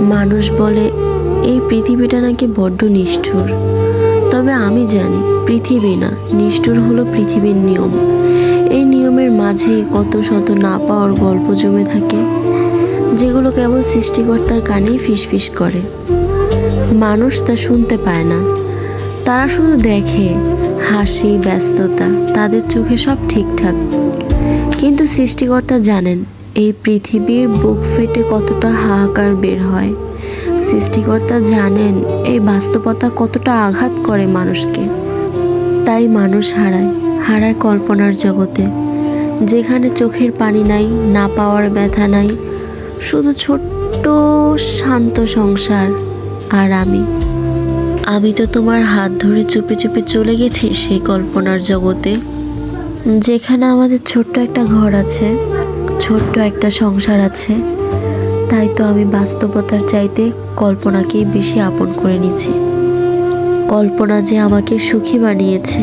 মানুষ বলে, এই পৃথিবীটা নাকি বড্ড নিষ্ঠুর। তবে আমি জানি, পৃথিবী না, নিষ্ঠুর হলো পৃথিবীর নিয়ম। এই নিয়মের মাঝেই কত শত না পাওয়ার গল্প জমে থাকে, যেগুলো কেবল সৃষ্টিকর্তার কানেই ফিসফিস করে। মানুষ তা শুনতে পায় না। তারা শুধু দেখে, হাসি, ব্যস্ততা, তাদের চোখে সব ঠিকঠাক। কিন্তু সৃষ্টিকর্তা জানেন এই পৃথিবীর বুক ফেটে কতটা হাহাকার বের হয়। সৃষ্টিকর্তা জানেন, এই বাস্তবতা কতটা আঘাত করে মানুষকে। তাই মানুষ হারায় হারায় কল্পনার জগতে। যেখানে চোখের পানি নাই, না পাওয়ার ব্যথা নাই, শুধু ছোট্ট শান্ত সংসার আর আমি। আমি তো তোমার হাত ধরে চুপি চুপি চলে গেছি সেই কল্পনার জগতে, যেখানে আমাদের ছোট্ট একটা ঘর আছে। ছোট্ট একটা সংসার আছে। তাই তো আমি বাস্তবতার চাইতে কল্পনাকেই বেশি আপন করে নিয়েছি কল্পনা যে আমাকে সুখী বানিয়েছে।